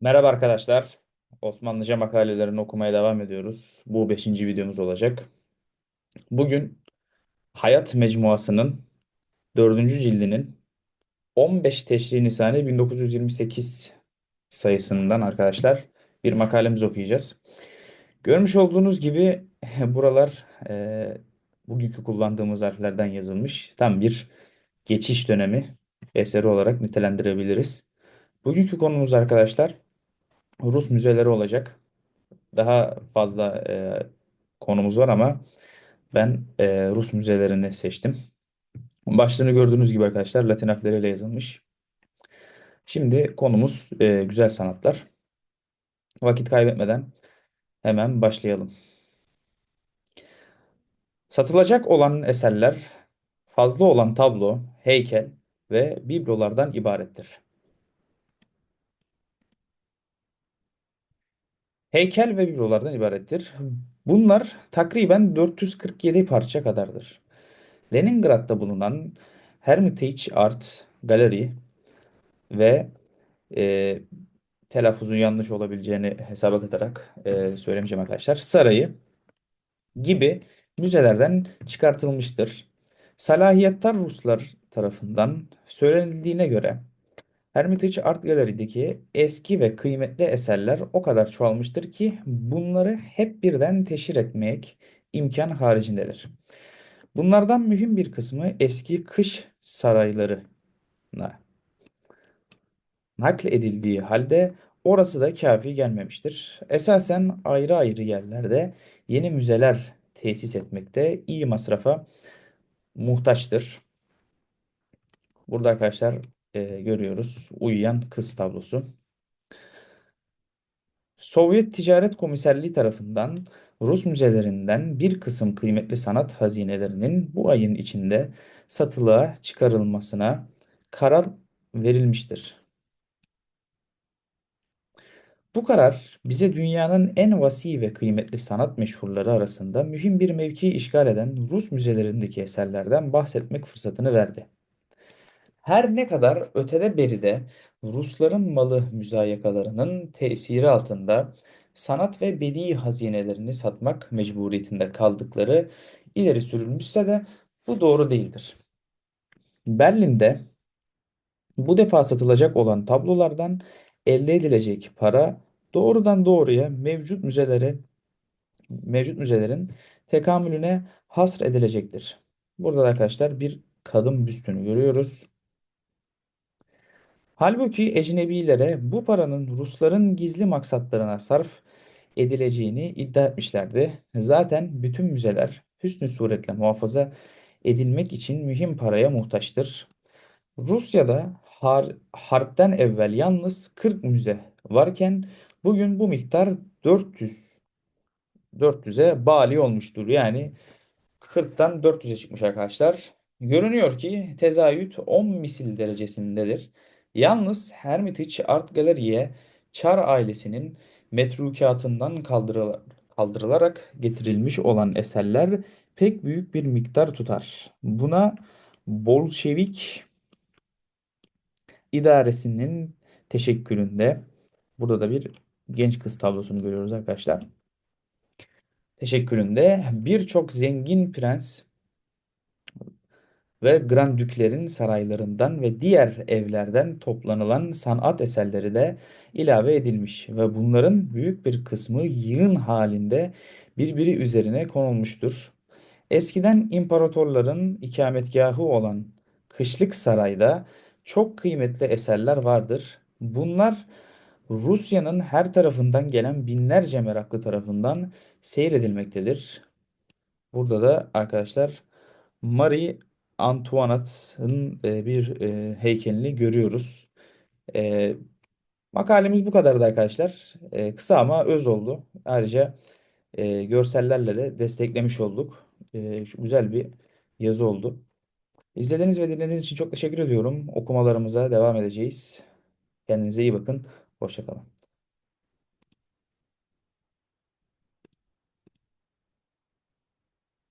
Merhaba arkadaşlar. Osmanlıca makalelerini okumaya devam ediyoruz. Bu beşinci videomuz olacak. Bugün Hayat Mecmuası'nın dördüncü cildinin 15 Teşri Nisani 1928 sayısından arkadaşlar bir makalemizi okuyacağız. Görmüş olduğunuz gibi buralar e, bugünkü kullandığımız harflerden yazılmış. Tam bir geçiş dönemi eseri olarak nitelendirebiliriz. Bugünkü konumuz arkadaşlar Rus müzeleri olacak. Daha fazla e, konumuz var ama ben e, Rus müzelerini seçtim. Başlığını gördüğünüz gibi arkadaşlar Latin harfleriyle yazılmış. Şimdi konumuz e, güzel sanatlar. Vakit kaybetmeden hemen başlayalım. Satılacak olan eserler fazla olan tablo, heykel ve biblolardan ibarettir. Heykel ve biblolardan ibarettir. Bunlar takriben 447 parça kadardır. Leningrad'da bulunan Hermitage Art Gallery ve e, telaffuzun yanlış olabileceğini hesaba katarak e, söylemeyeceğim arkadaşlar. Sarayı gibi müzelerden çıkartılmıştır. Salahiyettar Ruslar tarafından söylenildiğine göre Hermitage Art Gallery'deki eski ve kıymetli eserler o kadar çoğalmıştır ki bunları hep birden teşhir etmek imkan haricindedir. Bunlardan mühim bir kısmı eski kış saraylarına nakledildiği halde orası da kafi gelmemiştir. Esasen ayrı ayrı yerlerde yeni müzeler tesis etmekte iyi masrafa muhtaçtır. Burada arkadaşlar e, görüyoruz uyuyan kız tablosu. Sovyet Ticaret Komiserliği tarafından Rus müzelerinden bir kısım kıymetli sanat hazinelerinin bu ayın içinde satılığa çıkarılmasına karar verilmiştir. Bu karar bize dünyanın en vasi ve kıymetli sanat meşhurları arasında mühim bir mevki işgal eden Rus müzelerindeki eserlerden bahsetmek fırsatını verdi. Her ne kadar ötede beride Rusların malı müzayakalarının tesiri altında sanat ve bedi hazinelerini satmak mecburiyetinde kaldıkları ileri sürülmüşse de bu doğru değildir. Berlin'de bu defa satılacak olan tablolardan elde edilecek para doğrudan doğruya mevcut müzelere mevcut müzelerin tekamülüne hasr edilecektir. Burada da arkadaşlar bir kadın büstünü görüyoruz. Halbuki ecnebilere bu paranın Rusların gizli maksatlarına sarf edileceğini iddia etmişlerdi. Zaten bütün müzeler hüsnü suretle muhafaza edilmek için mühim paraya muhtaçtır. Rusya'da har harpten evvel yalnız 40 müze varken bugün bu miktar 400 400'e bali olmuştur. Yani 40'tan 400'e çıkmış arkadaşlar. Görünüyor ki tezayüt 10 misil derecesindedir. Yalnız Hermitage Art Gallery'e Çar ailesinin metrukatından kaldırıla- kaldırılarak getirilmiş olan eserler pek büyük bir miktar tutar. Buna Bolşevik idaresinin teşekküründe burada da bir genç kız tablosunu görüyoruz arkadaşlar. Teşekküründe birçok zengin prens ve grandüklerin saraylarından ve diğer evlerden toplanılan sanat eserleri de ilave edilmiş ve bunların büyük bir kısmı yığın halinde birbiri üzerine konulmuştur. Eskiden imparatorların ikametgahı olan Kışlık Saray'da çok kıymetli eserler vardır. Bunlar Rusya'nın her tarafından gelen binlerce meraklı tarafından seyredilmektedir. Burada da arkadaşlar Marie Antoinette'ın e, bir e, heykelini görüyoruz. E, makalemiz bu kadardı arkadaşlar. E, kısa ama öz oldu. Ayrıca görsellerle de desteklemiş olduk. Şu güzel bir yazı oldu. İzlediğiniz ve dinlediğiniz için çok teşekkür ediyorum. Okumalarımıza devam edeceğiz. Kendinize iyi bakın. Hoşça kalın.